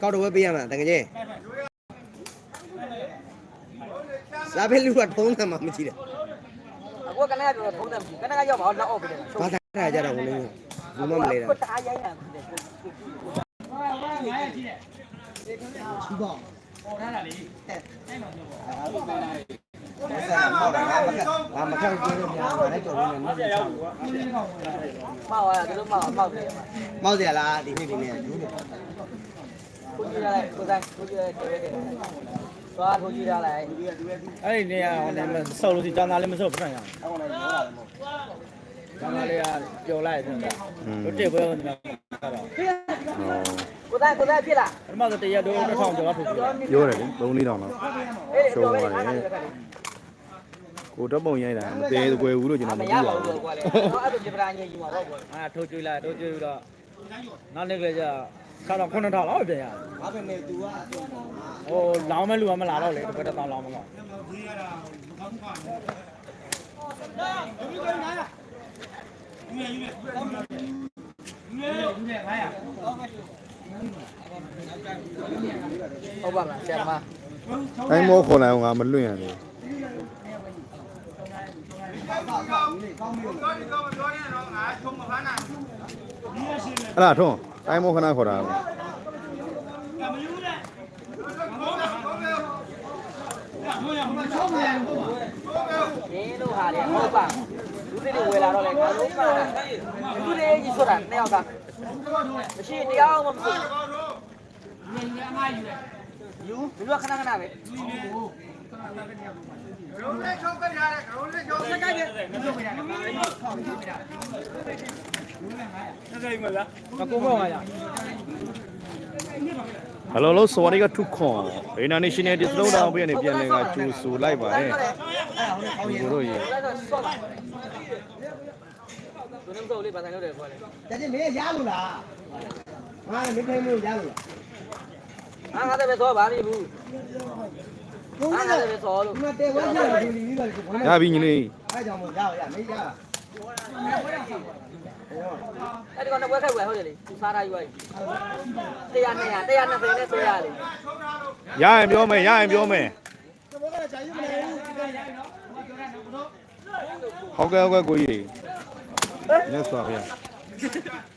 ကောက်တော့ဝဲပေးရမှာတကယ်ကြီးစားပဲလူကထုံးတယ်မှမကြည့်တယ်အခုကလည်းပြောထုံးတယ်ကလည်းရောက်ပါတော့အောက်ပြတယ်ဘာသာထားကြတော့ဝင်လို့ဘူးမမလဲတာကိုတားရိုင်းတာဘာမခောက်ကျင်းလို့များပါနဲ့ကြော်လို့လည်းနေချောင်းမောက်ရတယ်လို့မောက်မောက်တယ်မောက်စရာလားဒီနေ့ဒီနေ့ယူတယ် ကိုကြီးရလိုက်ကိုဆိုင်ကိုကြီးရတဲ့တဲ့သွားကိုကြီးရလိုက်အဲ့ဒီနေရာဟိုလည်းမဆုပ်လို့စီចောင်းသားလေးမဆုပ်ပြတ်ရအောင်ចောင်းသားလေးကပျော်လိုက်တယ်တို့တစ်ပွဲကတော့ကိုဆိုင်ကိုဆိုင်ဖြစ်လားပထမဆိုတရက်တို့တစ်ထောင်ကျော်လောက်ထုတ်ပြီးပြောတယ်လေ3လေးတောင်လောက်အေးပြောမယ်အားရတယ်ကိုတော့ပုံရိုက်တာမသေးကွယ်ဘူးလို့ကျွန်တော်မမရသိပါပါဘူးဘူးကွာလေတော့အဲ့လိုပြပရာညယူမှာတော့ကွာအာထိုးကျွေးလိုက်ထိုးကျွေးပြီးတော့နောက်နေ့ကကြ ခါတော့9000လောက်ပြန်ရတယ်ဘာပဲမဲ့ तू ကဟိုလောင်းမဲ့လူကမလာတော့လေတစ်ပတ်တစ်သောင်းလောင်းမကောဟုတ်ပါမလားဆရာမတိုင်းမောခေါ်လိုက်အောင်ငါမလွင့်ရဘူးအဲ့ဒါထုံး တိုင်းမောခဏခေါ်တာရင်းတို့ဟာလေဟုတ်ပါလူတွေဝယ်လာတော့လေငါတို့ကလူတွေကြီးဆိုတာနှစ်ယောက်ကမရှိတရားမှမဖြစ်ယူလူကခဏခဏပဲမကူမောမှာရ ဟယ်လိုလို့စဝါဒီကထုခွန်အင်တာနေရှင်နယ်ဒီစလုံးတောင်ပြည့်နေပြန်လည်ကကျူဆူလိုက်ပါတယ်ဒီကိုတို့ရေအဲ့ဒါဆော့ပါသူနေမစိုးလေးပါဆိုင်လို့တယ်ခေါ်လေတကယ်မင်းရလို့လားငါလည်းမထိုင်လို့ရလို့လားအားငါလည်းပဲဆော့ပါလိမ့်ဘူးဘုံအားကငါလလည်းပဲဆော့လို့ဒီမှာတဲဝဲကြည့်လို့ဒီလိုလေးကဘုံရပြီညီလေးအဲကြောင့်မို့ရရမေးရ အဲ့ဒီကတော့ဝက်ခိုက်ဝယ်ဟုတ်တယ်လေသူစားထားယူလိုက်တရားနဲ့တရားနဲ့နဲ့ဆိုရလေရရင်ပြောမယ်ရရင်ပြောမယ်ဟုတ်ကဲ့ဟုတ်ကဲ့ကိုကြီးညက်စွာဗျာ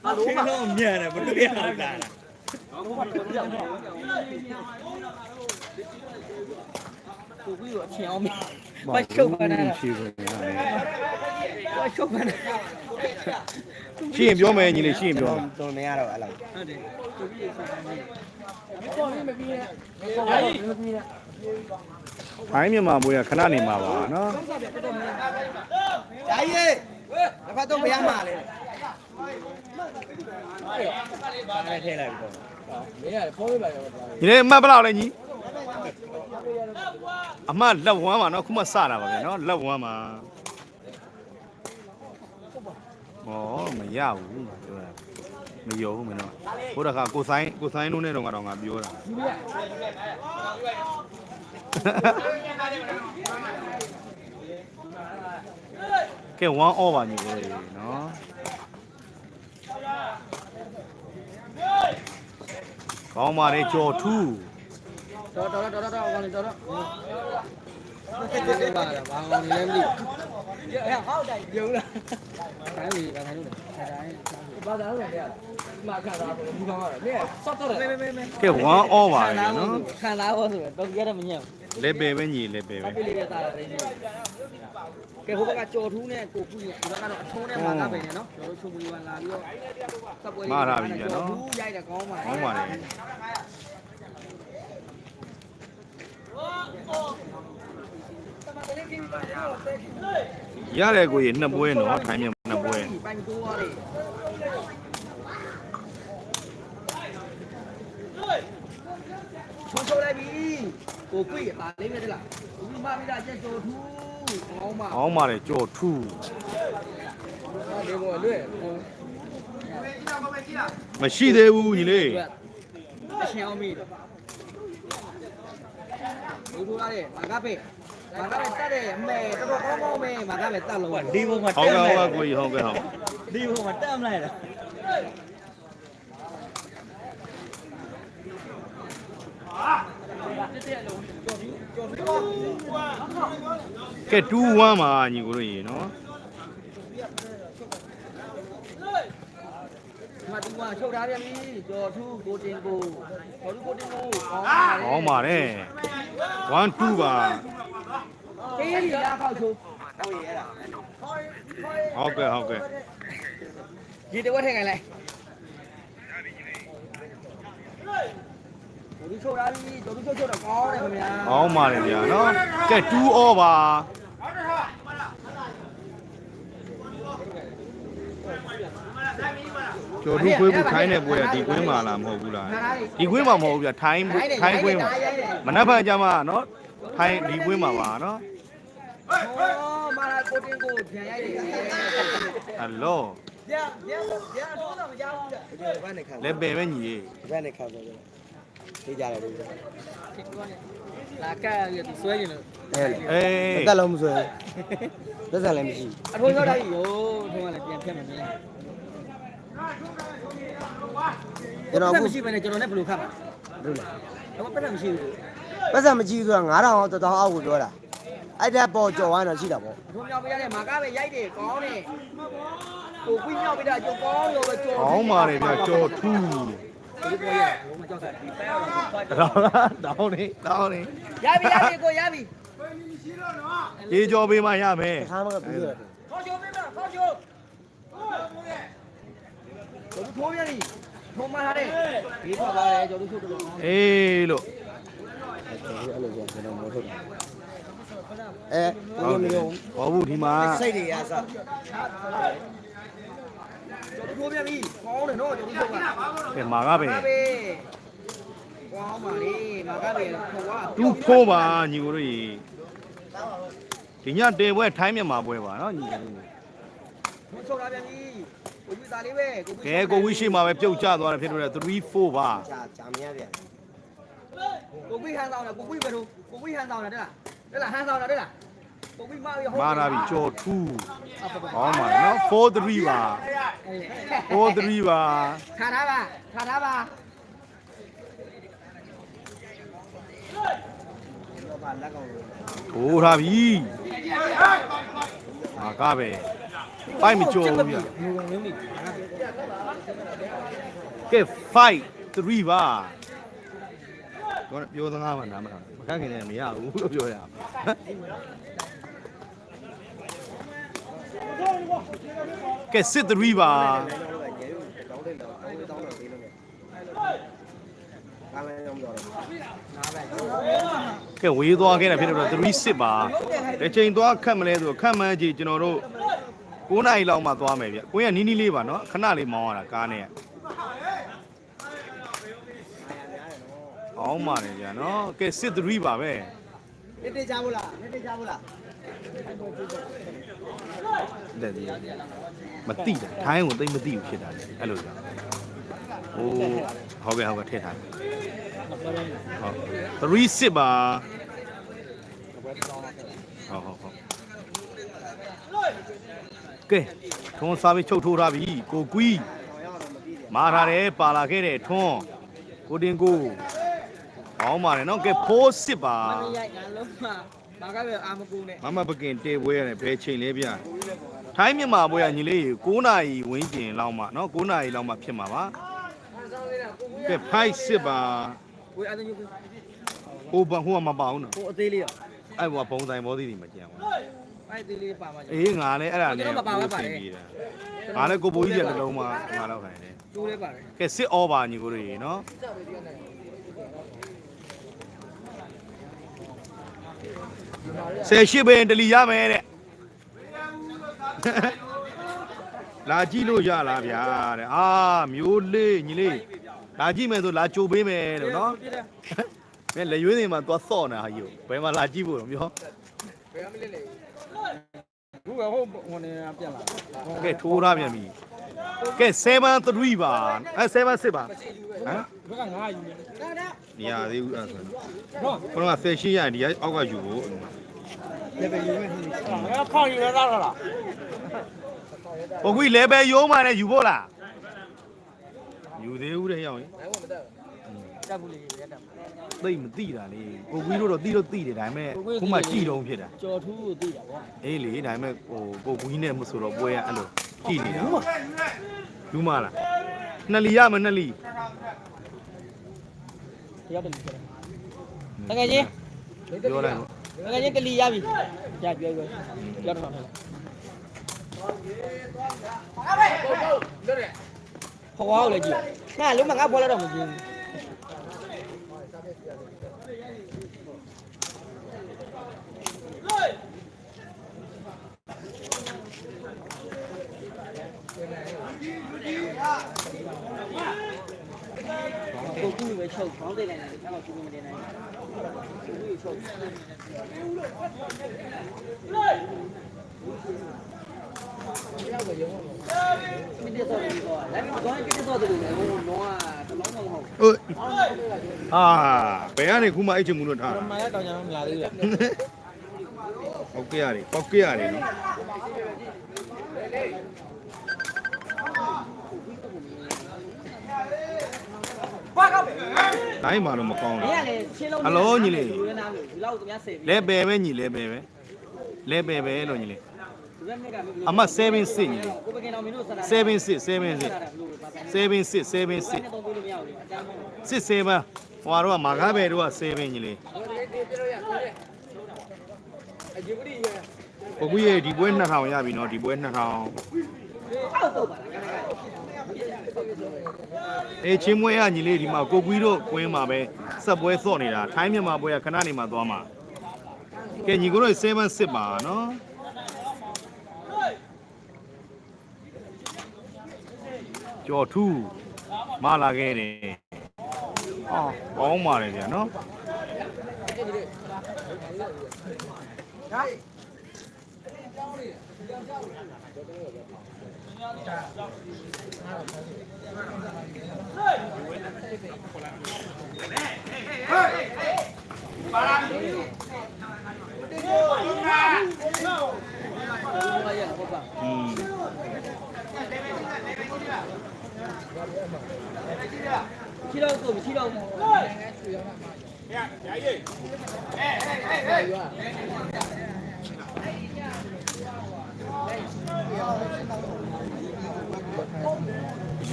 ဟာလို့ပါတော့မြန်တယ်မတွေ့ရဘူးလားသူပြီးတော့အချင်အောင်ပြီဘာချုပ်ပါနဲ့ရှိဘူးဝက်ချုပ်ပါနဲ့ ရှိရင်ပြောမယ်ညီလေးရှိရင်ပြောတော်နေရတော့အဲ့လိုဟုတ်တယ်ဘိုင်းမြန်မာမွေးကခဏနေမှာပါနော်ဂျာကြီးတစ်ဖက်တော့ဘယ်ရမှာလဲအဲ့ထည့်လိုက်ပြီးတော့ညီလေးအမှတ်ဘယ်လောက်လဲညီအမှတ်လက်ဝမ်းပါနော်ခုမှစတာပါဗျာနော်လက်ဝမ်းပါ ဩမရဘူးပြောတာမယုံဘူးမင်းတို့ဟိုတခါကိုဆိုင်ကိုဆိုင်လုံးနဲ့တော့ကတော့ငါပြောတာကဲ1 over ညီကိုလေနော်ကောင်းပါလေကြော်ထူးတော်တော်တော်တော်တော်ကောင်းနေတော်တော်ဒီပါလားဘာကောင်းနေလဲမသိဘူး ဟဲ့ဟောက်တိုင်ပြုံးလားတိုင်းလီပါတိုင်းလို့တိုင်းဘာသာလို့လဲမှာခါတာဘူးဒီကောင်ကတော့နေစော့တော့တယ်မေမေမေကဲ1 over လေနော်ခံလာဖို့ဆိုတော့ကြရမညံ့လေပေပဲညီလေပေပဲဘူးပြလေးပဲသားတာတိုင်းကဲဟိုဘက်ကကြော်ထူးနဲ့ကိုကူဒီဘက်ကတော့အထုံးနဲ့မာကပဲနော်ကျွန်တော်ချုံမူကလာပြီးတော့စပွဲလေးရိုက်တယ်ကောင်းပါကောင်းပါလေ ရတယ်ကိုကြီးနှစ်ပွဲနော်ထိုင်းမြန်နှစ်ပွဲပိုင်တိုးရတယ်ချုံချိုးလိုက်ပြီကိုကွေးပါလေးနဲ့တလားဘူးမပြီးတာချက်ကြော်ထူးကောင်းပါကောင်းပါလေကြော်ထူးဒီဘောလွဲ့မရှိသေးဘူးညီလေးအရှင်အောင်ပြီဘူးတို့ရတယ်မာကပဲ မာကပဲတက်တယ်အမေတော်တော်ကောင်းကောင်းပဲမာကပဲတက်လို့ဒီဘုံမှာဟုတ်တက်ကဲ့မဟုတ်လိုကဲ့က်ကိုကြီးဟုတ်ကဲ့ဟုတ်ဒီဘုံမှာတက်မလိုက်လားကဲ2-1မှာညီကိုတို့ရေနော်ဒီမှာဒီမှာချုပ်ထားပြန်ပြီကျော်ထူးကိုတင်ကိုကျော်ထူးကိုတင်ကိုကောင်းပါကောင်းပါတယ်1-2ပါ ကေးရီလာခောက်ချိုးဟုတ်ကဲ့ဟုတ်ကဲ့ဒီတဝက်ထည့်ခိုင်းလိုက်ကျော်ထူးချုပ်ထားပြီကျော်ထူးချုပ်ချုပ်တော့ကောင်းတယ်ခင်ဗျာကောင်းပါတယ်ဗျာနော်ကဲ2 all ပါကျော်တို့ခွေးဖို့ထိုင်းတဲ့ပွဲကဒီကွင်းမှာလားမဟုတ်ဘူးလားဒီကွင်းမှာမဟုတ်ဘူးဗျာထိုင်းထိုင်းကွင်းမှာမနက်ဖြန်ကျမှနော်ထိုင်းဒီကွင်းမှာပါနော် ဟောမာလာကိုတင်ကိုပြန်ရိုက်တယ်ဟယ်လိုဗျာဗျာဗျာတော့တော့မကြောက်ဘူးဗျာဒီဘက်နဲ့ခါလက်ပယ်ပဲညီရေဘက်နဲ့ခါဆိုတော့သိကြတယ်လို့လာကဲရသူဆွဲရင်လို့အေးတက်လုံးမဆွဲလက်ဆက်လည်းမရှိအထိုးရောက်တိုင်းရောထုံးကလည်းပြန်ဖြတ်မှာမင်းကျွန်တော်ပတ်အခုမရှိဘဲနဲ့ကျွန်တော်နဲ့ဘယ်လိုခတ်မှာတို့လဲတော့ပတ်မရှိဘူးပတ်စံမရှိဆိုတာ9000အောင်1000အောက်ကိုပြောတာ အဲ့ဒါပေါ်ကြော်ဝိုင်းတော့ရှိတာပေါ့အထိုးမြောက်ပေးရတဲ့မာကားပဲရိုက်တယ်ကောင်းတယ်ကိုကွင်းမြောက်ပေးတာကြောကောင်းရောပဲကြောကောင်းပါတယ်ဗျာကျော်ထူးဒီပေါ်ရဘုမကြောက်တာဒီပဲတော့တောင်းလားတောင်းနေတောင်းနေရပြီရပြီကိုရပြီရေကျော်ပေးမှရမယ်ခါမကပြီးရတယ်ခေါ်ချိုးပေးမလားခေါ်ချိုးတို့ထိုးပြန်ပြီထုံးမထားတယ်ဒီထွက်ပါတယ်ကျော်တို့ချိုးတော့ကောင်းအေးလို့အဲ့လိုဆိုကျွန်တော်မဟုတ်တာ အဲဟုတ်ဘတယ်ယ်လိုဘောဘူးဒီမှာစိတ်တွေအစားကျော်တို့ထိုးပြန်ပြီကောင်းတယ်နော်ကျော်တို့ချိုးကကဲမာကပဲပါပဲဝေါင်းပါလေမာကားပဲခေါ်ဝါတူဖိုးပါညီကိုတို့ရေဒီညတေပွဲထိုင်းမြန်မာပွဲပါနော်ညီကိုတို့ဘုချုပ်လာပြန်ပြီကိုကြီးသားလေးပဲကိုကဲကိုဝိရှိမှာပဲပြုတ်ကျသွားတယ်ဖြစ်လို့လေ3 4ပါဂျာဂျာမရပြန်ကိုကြီးဟန်ဆောင်တယ်ကိုကြီးပဲတို့ကိုကြီးဟန်ဆောင်တယ်တဲ့လား တဲ့လားဟန်ဆောင်တယ်တဲ့လားကိုကြီးမပြီးမာလာပြီကျော်ထူးဟောင်းပါနော်4 3ပါ4 3ပါထားထားပါထားထားပါတော့ပါလက်ကောင်လို့ထိုးထားပြီမာကပဲပိုက်မကျော်ဘူးဗျငုံငုံနေကဲ5 3ပါ တော့ပြောသငါးမှနားမထောင်မကခင်လည်းမရဘူးလို့ပြောရအောင်ကဲစစ်3ပါတောင်းတယ်တော့တောင်းတယ်တောင်းတော့သေးလို့ကားလည်းတော့တော့ကဲဝေးသွားခဲ့တာဖြစ်တော့3 6ပါတစ်ချိန်သွားခတ်မလဲဆိုခတ်မှန်းကြည့်ကျွန်တော်တို့9နာရီလောက်မှသွားမယ်ဗျကိုင်းကနီးနီးလေးပါနော်ခဏလေးမောင်းရတာကားနဲ့ အောင်ပါတယ်ဗျာနော်ကဲစစ်3ပါပဲနေတေချဘူးလားနေတေချဘူးလားတဲ့ဒီမတိတာထိုင်းကိုသိမ့်မတိဘူးဖြစ်တာလေအဲ့လိုကြောင့်ဟိုဟုတ်ကဲ့ဟုတ်ကဲ့ထည့်ထားတယ်ဟုတ်3 6ပါဟုတ်ဟုတ်ဟုတ်ကဲထုံးစားပြီးချုပ်ထိုးထားပြီကိုကွီးမာထားတယ်ပါလာခဲ့တယ်ထွန်းကိုတင်ကို အောင်းပါတယ်နော်ကဲ4 10ပါမရိုက်ကလုံးမဘာကပဲအာမကူနဲ့မမပကင်တေပွဲရတယ်ဘယ်ချိန်လဲဗျာထိုင်းမြန်မာပွဲကညီလေး9နာရီဝင်းကျင်လောက်မှနော်9နာရီလောက်မှဖြစ်မှာပါကဲ5 10ပါကိုအတညူဟိုဘဟိုကမပါဘူးနော်ဟိုအသေးလေးရအဲ့ဟိုကပုံဆိုင်ဘောသီးတွေမကြံဘူးအဲ့သေးလေးပါမှာအေးငါလည်းအဲ့ဒါလည်းကျွန်တော်မပါပဲပါတယ်ငါလည်းကိုပိုးကြီးရဲ့တစ်လုံးမှာငါတော့ခိုင်းတယ်ကျိုးလေးပါတယ်ကဲစစ်အော်ပါညီကိုတွေနော် 18ပဲဒလီရမယ်တဲ့လာကြည့်လို့ရလားဗျာတဲ့အာမျိုးလေးညီလေးလာကြည့်မယ်ဆိုလာကြိုပေးမယ်လို့နော်မင်းလေရွေးနေမှာသွားဆော့နေတာဟာကြီးကိုဘယ်မှာလာကြည့်ဖို့တော့ပြောဘယ်မှာလဲလေ လေဘူးကဟုတ်ဟိုနေပြန်လာကဲထိုးထားပြန်ပြီကဲ7 3ပါအဲ7 6ပါဟမ်ဘက်က9ယူနေဒါဒါနေရာသေးဘူးအဲ့ဒါဆိုတော့ဘုရားဆယ်ရှိရရင်ဒီအောက်ကယူဖို့လည်းပဲယူမဲ့ဟင်းအဲ့ခေါင်းယူရတာလားဘုကွီလဲပဲရိုးမှလည်းယူဖို့လားယူသေးဦးတဲ့ရောက်ရင်နိုင်ဝမတက်တက်ဘူးလေတက်တက် သိမသိတာလေကိုကွီးတို့တော့သိတော့သိတယ်ဒါပေမဲ့ခုမှကြည်တော့ဖြစ်တာကြော်ထူးကိုသိတာဗောအေးလေဒါပေမဲ့ဟိုကိုကွီးနဲ့မဆိုတော့ပွဲရအဲ့လိုကြည်နေတာလူမလားနှစ်လီရမနှစ်လီရောက်တယ်ပြောတယ်တကယ်ချင်းပြောလိုက်တကယ်ချင်းကလီရပြီရပြောပြောရောက်တော့မယ်ဟောဝါကိုလည်းကြည့်ငါလုံးမငါဘောလာတော့မကြည့်ဘူး ကိုကူပဲချုပ်ခေါင်းသိလိုက်တယ်အဲ့တော့ကူမတင်နိုင်ဘူးကိုကူချုပ်မင်းတော့ဒီကောလည်းမကောင်းပြစ်တော့တယ်လေဟိုတော့တလုံးမဟုတ်ဟုတ်အာဘယ်ကနေခုမှအဲ့ချင်မှုလို့ထားပရတာမရတောင်ကြမ်းမလာသေးဘူးဟုတ်ကဲ့ရတယ်ပောက်ကဲ့ရတယ်နော် တိုင်းမှာတော့မကောင်းမဘူးင်းကလည်းရှင်းလုံးဒီလောက်သူများဆယ်ပြီလဲပယ်ပဲညီလဲပယ်ပဲလဲပယ်ပဲလို့ညီလေဒီဘက်နဲ့ကမင်းအမတ်7 6ညီလေကိုပကင်တော်မင်းတို့စတာ7 6 7 6 7 6 7 6 7နဲ့တော့ပြေးလို့မရဘူးလေအတန်းမို့6 7ဟိုကတော့မာကားပဲတို့က7ညီလေအဂျီဘူဒီရကိုကူရဲ့ဒီပွဲ2000ရပြီနော်ဒီပွဲ2000 အောက်တော့ပါလားကနကအေးချင်းမွေးရညီလေးဒီမှာကိုကူတို့ကွင်းမှာပဲဆက်ပွဲစော့နေတာထိုင်းမြန်မာပွဲကခဏနေမှသွားမှာကဲညီကိုတို့7 6ပါနော်ကျော်ထူးမလာခဲ့တယ်ဟောကောင်းပါတယ်ဗျာနော်ဘာရဟုတ် ပါอืมချီတော့ကိုချီတော့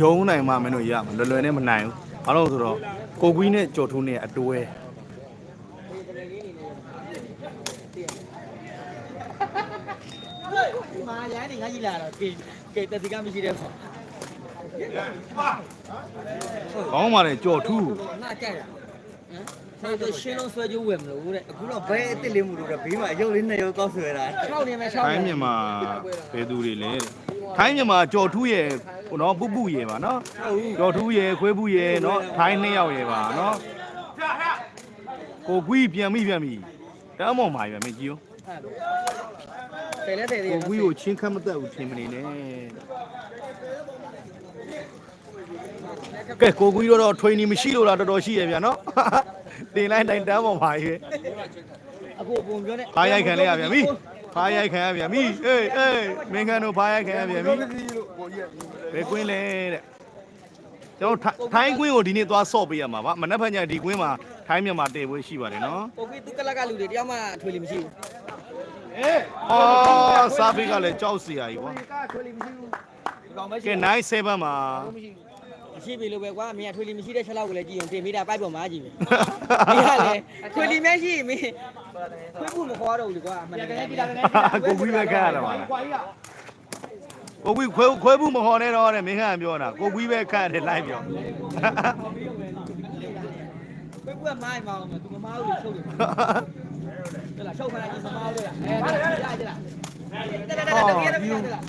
ယုံနိုင်မှမင်းတို့ရမှာလွယ်လွယ်နဲ့မနိုင်ဘူးဘာလို့လဲဆိုတော့ကိုကွီးနဲ့ကြော်ထူးနဲ့အတွဲမာရန်နေငါကြီးလာတော့ကေကေတတိကမရှိတဲ့ခေါကောင်းပါလေကြော်ထူးငါကြိုက်တာဟမ်ဆိုတော့ရှင်းလုံးဆွဲကြိုးဝယ်မလို့တဲ့အခုတော့ဘဲအစ်စ်လေးမှုလို့တဲ့ဘေးမှာအယုတ်လေးနှစ်ရုပ်ကောက်ဆွဲတာ6နေမယ်6ထိုင်းမြန်မာဘယ်သူတွေလဲ ထိုင်းမြန်မာကြော်ထူးရဲ့ဟိုနော်ပုပုရဲ့ပါနော်ကြော်ထူးရဲ့ခွေးပုရဲ့နော်ထိုင်းနှစ်ယောက်ရဲ့ပါနော်ကိုကွီးပြန်ပြီပြန်ပြီတမ်းမောင်ပါပြန်မကြည့်တယ်လဲတယ်သေးကိုကွီးကိုချင်းခတ်မသက်ဘူးထင်မနေနဲ့ကဲကိုကွီးတော့ထွေးနေမရှိလို့လားတော်တော်ရှိရဲ့ဗျာနော်တင်လိုက်တိုင်းတမ်းမောင်ပါရဲ့အခုပုံပြောနေဖားရိုက်ခံလိုက်ရပြန် ပြီဖားရိုက်ခံရပြန်ပြီအေးအေးမင်းကန်တို့ဖားရိုက်ခံရပြန်ပြီဘယ်ကွင်းလဲတဲ့ကျွန်တော်ထိုင်းကွင်းကိုဒီနေ့သွားဆော့ပေးရမှာပါမနက်ဖြန်ကျဒီကွင်းမှာထိုင်းမြန်မာတည်ပွဲရှိပါတယ်နော်ကိုကီသူကလကလူတွေတယောက်မှထွေလီမရှိဘူးအော်စာပေကလည်းကြောက်စရာကြီးကွာထွေလီမရှိဘူးဒီကောင်ပဲကဲ9 7မှာမရှိပြီလို့ပဲကွာမင်းကထွေလီမရှိတဲ့ချက်လောက်ကိုလည်းကြည့်ရင်တင်မိတာပိုက်ပေါ်မှာကြည့်ပဲမင်းကလည်းထွေလီမရှိမင်း ခွေးဖို့မခေါ်တော့ဘူးလေကွာမနေ့ကလည်းကြည့်တာလည်းကိုကြီးပဲခက်ရတာပါလားကိုကြီးခွဲခွဲဘူးမဟောနဲ့တော့တဲ့မင်းကပြောတာကိုကြီးပဲခက်တယ်လိုက်ပြောခွေးကမိုင်းမအောင်သူမမားဘူးချုပ်တယ်ဟဲ့လားချုပ်ခဏကြီးမမားလို့ရအဲဒါကြည့်ကြလားတက်တက်တက်တက်တက်တက်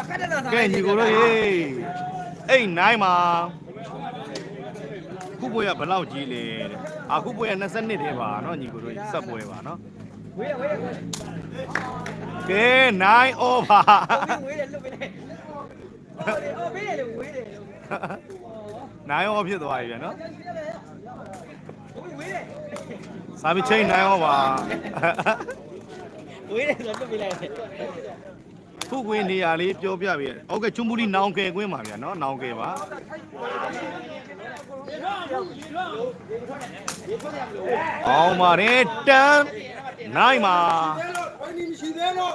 အခက်တက်တာကဲညီကိုတို့ရေအဲ့9မှာ ခုပွဲကဘယ်လောက်ကြီးလဲတဲ့အခုပွဲက20နှစ်တည်းပါနော်ညီကိုတို့ဆက်ပွဲပါနော်ကဲ9 over ဝေးတယ်လွတ်ပေးလိုက်ဟိုဘေးတယ်ဝေးတယ်လို့9 over ဖြစ်သွားပြီဗျာနော်ဝေးတယ်စာမချိန်9 over ဝေးတယ်ဆိုလွတ်ပေးလိုက် တယ် ခုကွင်းနေရာလေးပြောပြပြီဟုတ်ကဲ့ချွန်ပူလီနောင်ကဲကွင်းပါဗျာเนาะနောင်ကဲပါ ကောင်းပါတယ်တန်းနိုင်ပါ ဝိုင်းနေမရှိသေးတော့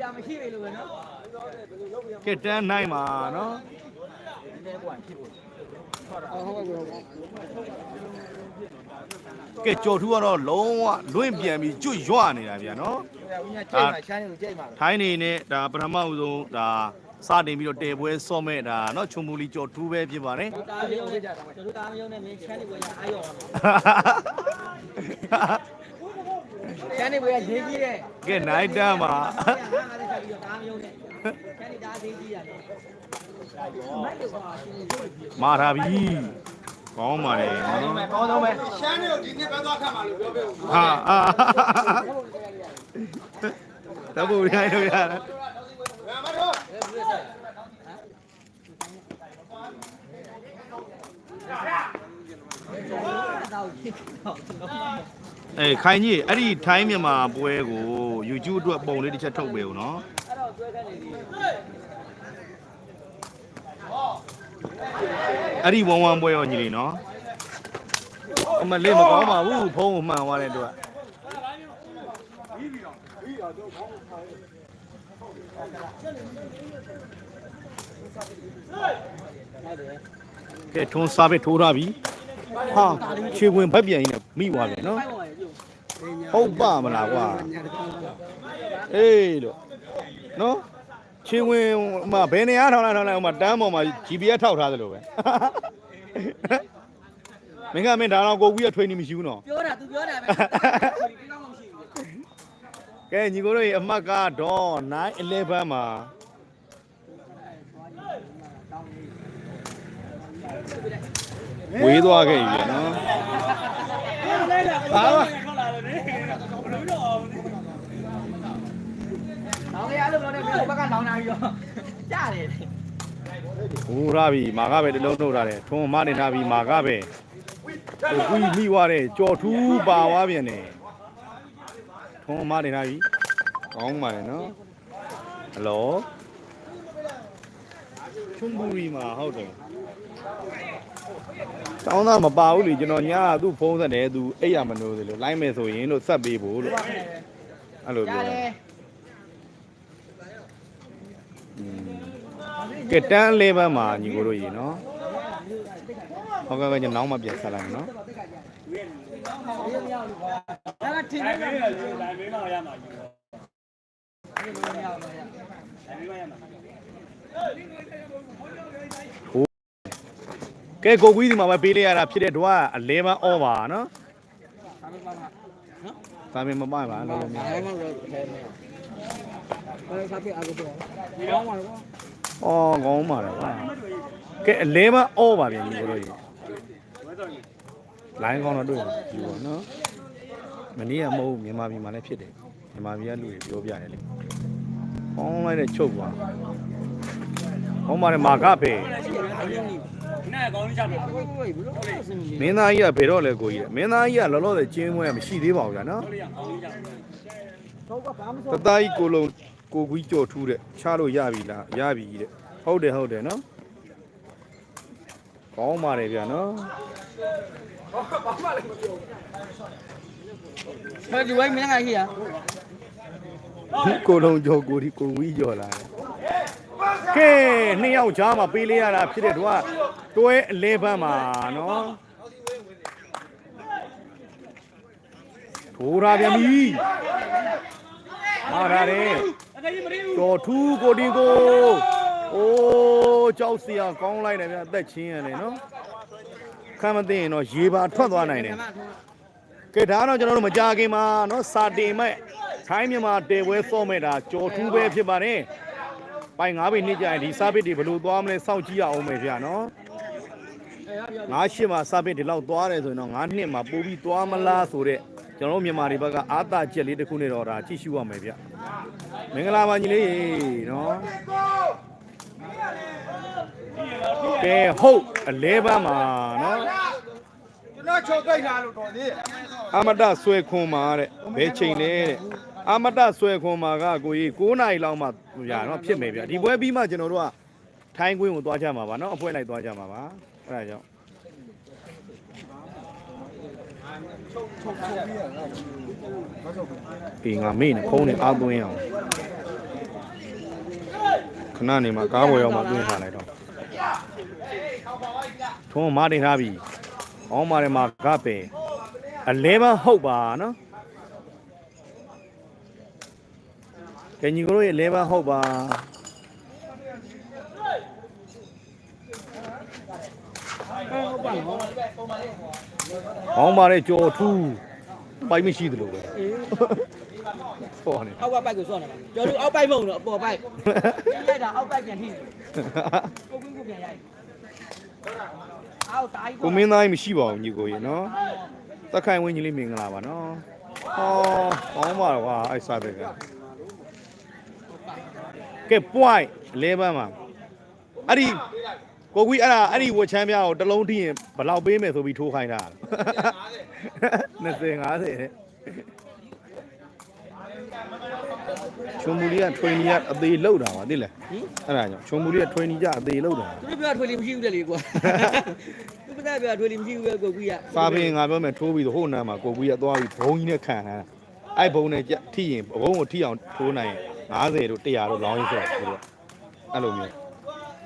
ပြမရှိပြီလို့ပဲနော် ကဲတန်းနိုင်ပါနော် အော်ဟုတ်ကဲ့ ကဲကြော်ထူးကတော့လုံးဝလွင့်ပြန်ပြီးကျွတ်ရွနေတာဗျာနော်ဦးညာကျိတ်မှာချမ်းနေကိုကျိတ်မှာထိုင်းနေနဲ့ဒါပထမဦးဆုံးဒါစတင်ပြီးတော့တဲပွဲစော့မဲ့ဒါနော်ချုံမူလီကြော်ထူးပဲဖြစ်ပါတယ်တာရုံနဲ့ကျွန်တော်တာရုံနဲ့မင်းချမ်းနေကိုရအာရုံချမ်းနေကိုရရေးကြီးတယ်ကဲနိုင်တန်းပါဟာငါလည်းဆက်ပြီးတော့တာရုံနဲ့ချမ်းနေတာရေးကြီးရတယ်မိုက်တော့ရှင်းနေပြီမာထားပြီ ကောင်းပါတယ်နော်ကောင်းတော့ပဲရှမ်းနေကိုဒီနေ့ပဲသွားခတ်မှာလို့ပြောပြဦးဟာအာတဘူရိုင်းလို့ရတယ်ဘယ်မှာတော့တော့ကြည့်တော့ကျွန်တော်အေးခိုင်ကြီးအဲ့ဒီထိုင်းမြန်မာပွဲကို YouTube အတွက်ပုံလေးတစ်ချက်ထုတ်ပေးဦးနော်အဲ့တော့တွဲခဲ့နေပြီ အဲ့ဒီဝမ်ဝမ်ပွဲရောညီလေးနော်အမလေးမကောင်းပါဘူးဖုံးကိုမှန်သွားတဲ့အတွက်ကဲထုံးစားပဲထိုးထားပြီဟာခြေဝင်ဘက်ပြန်ရင်မိသွားပြီနော်ဖိုက်ပါရဲ့ပြုတ်ဟုတ်ပါမလားကွာအေးလို့နော် ခြေဝင်ဟိုမှာဘယ်နေရာထောင်လိုက်ထောင်လိုက်ဟိုမှာတန်းပေါ်မှာ GPS ထောက်ထားသလိုပဲမင်းကမင်းဒါတော့ကိုကြီးကထွေးနေမရှိဘူးနော်ပြောတာ तू ပြောတာပဲဒီလောက်မှမရှိဘူးကဲညီကိုတို့ရေအမှတ်ကတော့911မှာဝေးသွားခဲ့ပြီနော်ဟာပါ။ နောင်ရအဲ့လိုပြောနေပြီဘက်ကနောင်နာပြီးတော့ကြားတယ်ဟိုထားပြီမာကပဲတစ်လုံးထုတ်ထားတယ်ထုံးမနေထားပြီမာကပဲဟိုကြီးမိသွားတယ်ကြော်ထူးပါသွားပြန်တယ်ထုံးမနေထားပြီကောင်းပါလေနော်ဟယ်လိုချုံဘူရီမှာဟုတ်တယ်တောင်းသားမပါဘူးလေကျွန်တော်ညာကသူ့ဖုန်းဆက်တယ်သူအိပ်ရမလို့လေလို့လိုင်းမယ်ဆိုရင်လို့ဆက်ပေးဖို့လို့အဲ့လို။ပြောကြားတာတယ် ကဲတန်းလေးဘက်မှာညီကိုတို့ရေနော်ဟုတ်ကဲ့ကကျွန်တော်နောက်မှပြန်ဆက်လိုက်မယ်နော်။ဒါကတင်နေတယ်။ဒါမင်းမရမှာယူတော့။ဒီလိုမရဘူး။ကဲကိုကွီးဒီမှာပဲပေးလိုက်ရတာဖြစ်တဲ့တော့အလဲမအောပါနော်ဒါမှမဟုတ်ဒါပေမဲ့မပိုင်ပါလို့လို့။ဒါမှ မဟုတ်တယ်။ဘယ်စားပြအားကိုပြော။ဒီကောင်းပါတော့အော်ကောင်းပါတယ်ကွာကဲအလဲမအောပါပြန်ညီကိုတို့ရေလိုင်းကောင်းတော့တွေ့ပါယူပါနော်မနေ့ကမဟုတ်မြန်မာပြည်မှာလည်းဖြစ်တယ်မြန်မာပြည်ကလူတွေပြောပြတယ်လေကောင်းလိုက်တဲ့ချုပ်ကွာကောင်းပါတယ်မာကပဲ။နားကောင်းကြတယ်။ဘယ်လိုလဲဘယ်လိုလဲစင်ကြီးမင်းသားကြီးကဘယ်တော့လဲကိုကြီးမင်းသားကြီးကလောလောဆယ်ကျင်းပွဲကမရှိသေးပါဘူးဗျာနော်။တော့ကဘာမှမတသားကြီးကိုလုံး ကိုကွီးကြော်ထူးတဲ့ချလို့ရပြီလားရပြီတဲ့ဟုတ်တယ်ဟုတ်တယ်နော်ကောင်းပါတယ်ဗျာနော်ဘယ်ဒီဝိုင်းမင်းကကြီးရကိုလုံးကြော်ကိုဒီကိုကွီးကြော်လာတယ်ကဲနှစ်ယောက်ကြားမှာပေးလေးရတာဖြစ်တဲ့တော့တွဲအလဲပန်းမှာနော်ထိုးရပြန်ပြီမာရတယ် တော်ထူးကိုတင်ကိုအိုးကြောက်စရာကောင်းလိုက်တယ်ဗျအသက်ချင်းရတယ်နော်ခံမသိရင်တော့ရေပါထွက်သွားနိုင်တယ်ကဲဒါတော့ကျွန်တော်တို့မကြခင်မှာနော်စာတင်မဲ့ထိုင်းမြန်မာတဲပွဲစော့မဲ့တာကြော်ထူးပဲဖြစ်ပါတယ်ပိုင်၅ပိနှစ်ကြာရင်ဒီစာပစ်တွေဘလို့သွားမလဲစောင့်ကြည့်ရအောင်ပဲဗျာနော်ငါးရှစ်မှာစာပစ်ဒီလောက်သွားတယ်ဆိုရင်တော့ငါးနှစ်မှာပိုးပြီးသွားမလားဆိုတော့ကျွန်တော်တို့မြန်မာတွေဘက်ကအာသာချက်လေးတစ်ခုနဲ့တော့ဒါကြည့်ရှုရမယ်ဗျာ မင်္ဂလာပါညီလေးနော်ကဲဟုတ်အလဲပန်းမှာနော်ကျွန်တော်ချုပ်ကြိတ်လာလို့တော်သေးအမတဆွဲခွန်မာတဲ့ဘယ်ချိန်လဲတဲ့အမတဆွဲခွန်မာကကိုကြီး9နာရီလောက်မှဗျာနော်ဖြစ်မယ်ဗျဒီပွဲပြီးမှကျွန်တော်တို့ကထိုင်းကွင်းကိုသွားကြမှာပါနော်အဖွဲလိုက်သွားကြမှာပါအဲ့ဒါကြောင့် အေးငါမေ့နေဖုန်းနေအားသွင်းအောင်ခဏနေမှာကားပေါ်ရောက်မှသွင်းထားလိုက်တော့ထုံးမတင်ထားပြီအောင်းမာတယ်မှာကပဲအလဲမဟုတ်ပါနော်ကင်ကြီးကိုရဲ့လဲမဟုတ်ပါဟုတ်ပါ နော်အောင်းမာတဲ့ကြော်ထူးပိုက်မရှိသလိုပဲအေးဟောနေအောက်ကပိုက်ကိုစောနေမှာကျော်လူအောက်ပိုက်မဟုတ်တော့အပေါ်ပိုက်ရိုက်တာအောက်ပိုက်ပြန်ထိကိုကွင်းကိုပြန်ရိုက်အောက်တိုင်းကိုမင်းသားကြီးမရှိပါဘူးညီကိုရေနော်သက်ခိုင်ဝင်းကြီးလေးမင်္ဂလာပါနော်ဟောအောင်းမာတော့ကွာအဲ့စားတဲ့ကကဲ point 11မှာအဲ့ဒီ ကိုကွီအဲ့ဒါအဲ့ဒီဝက်ချမ်းပြားကိုတစ်လုံးထိရင်ဘယ်လောက်ပေးမယ်ဆိုပြီးထိုးခိုင်းတာ20 50တဲ့ချုံမူလေးက training ကအသေးလောက်တာပါသိလားအဲ့ဒါကြောင့်ချုံမူလေးက training ကြအသေးလောက်တာသူတို့ပြောထွေးလေးမရှိဘူးလေကွာသူပဒပြောထွေးလေးမရှိဘူးပဲကိုကြီးကစာပင်ငါပြောမယ်ထိုးပြီးတော့ဟိုနာမှာကိုကွီးကသွားပြီးဘုံကြီးနဲ့ခံထားတာအဲ့ဘုံနဲ့ကြထိရင်ဘုံကိုထိအောင်ထိုးနိုင်50တို့100တို့လောင်းရင်းဆိုတော့သူတို့အဲ့လိုမျိုး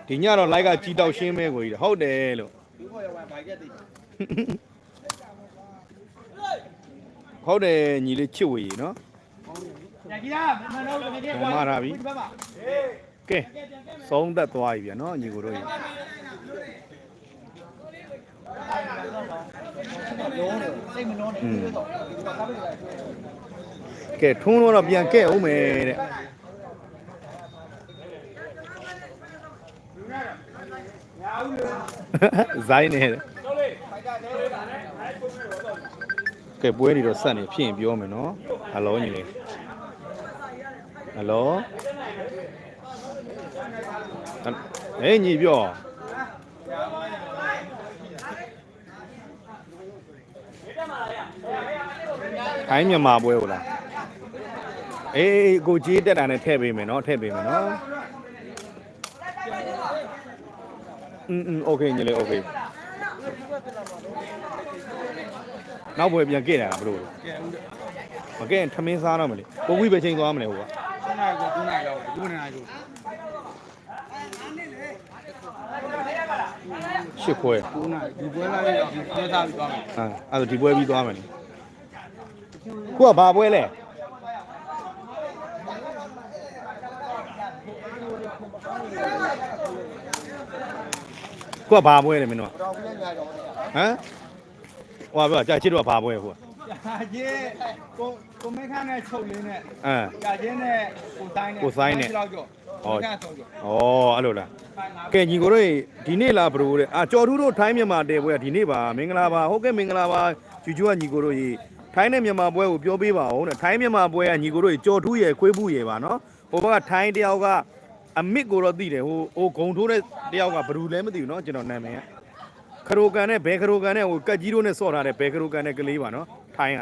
ဒီညတော့ like ကကြီးတောက်ရှင်းမဲကိုကြီးဟုတ်တယ်လို့ဟုတ်တယ်ညီလေးချစ်ဝေကြီးနော်ညာကြီးလားမနှောတကယ်ကြီးဟောမှာထားပြီကဲသုံးသက်သွားပြီဗျာနော်ညီကိုတို့ကြီးစိတ်မနှောနဲ့อืมကဲထုံးတော့ပြန်ကဲ့အောင်မယ်တဲ့ ဇိုင်းနေတယ်ကဲပွဲနေတော့ဆက်နေဖြစ်ရင်ပြောမယ်နော်ဟယ်လိုညီလေးဟယ်လိုဟေးညီပြောခိုင်းမြန်မာပွဲဟုတ်လားအေးကိုကြီးတက်တာနဲ့ထည့်ပေးမယ်နော်ထည့်ပေးမယ်နော် อืมอืมโอเคညီလေးโอเคနောက်ဘွယ်ပြန်ကြည့်တာဘလို့မကဲထမင်းစားတော့မလဲပုံပြီးပဲချိန်သွားမလဲဟိုက 9နာရီကို9နာရီရောက်တယ်9နာရီကို ရှစ်ခွဲ 9နာရီဒီပွဲလာရအောင်ပြောသားပြီးသွားမယ် အာအဲ့ဒါဒီပွဲပြီးသွားမယ်လေခုကဘာပွဲလဲ ခုကဘာပွဲလဲမင်းတို့ကဟမ်ဟိုကပြောကြာချစ်တော့ဘာပွဲခုကညာကြီးကိုကိုမဲခန့်နဲ့ချုပ်လေးနဲ့အမ်ညာကြီးနဲ့ကိုဆိုင်နဲ့ကိုဆိုင်နဲ့လောက်ကြောဟောခန့်ဆုံးကြောဩအဲ့လိုလားကဲညီကိုတို့ဒီနေ့လာဘရိုတဲ့အာကြော်ထူးတို့ထိုင်းမြန်မာတဲပွဲကဒီနေ့ပါမင်္ဂလာပါဟုတ်ကဲ့မင်္ဂလာပါကျူကျူကညီကိုတို့ရေထိုင်းနဲ့မြန်မာပွဲကိုပြောပေးပါဦးတဲ့ထိုင်းမြန်မာပွဲကညီကိုတို့ရေကြော်ထူးရယ်ခွေးဘူးရယ်ပါနော်ဟိုဘက်ကထိုင်းတယောက်က အမစ်ကိုတော့သိတယ်ဟိုဟိုဂုံထိုးတဲ့တယောက်ကဘယ်သူလဲမသိဘူးနော်ကျွန်တော်နာမည်ကခရိုကန်နဲ့ဘဲခရိုကန်နဲ့ဟိုကက်ကြီးတို့နဲ့ဆော့ထားတဲ့ဘဲခရိုကန်နဲ့ကလေးပါနော်ထိုင်းက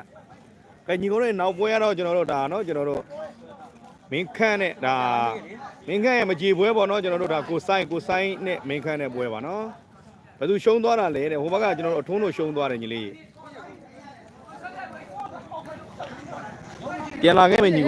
ကဲညီကိုတို့ရေနောက်ပွဲကတော့ကျွန်တော်တို့ဒါနော်ကျွန်တော်တို့မင်းခန့်နဲ့ဒါမင်းခန့်ရဲ့မကြေပွဲပေါ့နော်ကျွန်တော်တို့ဒါကိုဆိုင်ကိုဆိုင်နဲ့မင်းခန့်နဲ့ပွဲပါနော်ဘယ်သူရှုံးသွားတာလဲတဲ့ဟိုဘက်ကကျွန်တော်တို့အထုံးတို့ရှုံးသွားတယ်ညီလေးပြန်လာခဲ့မယ်ညီ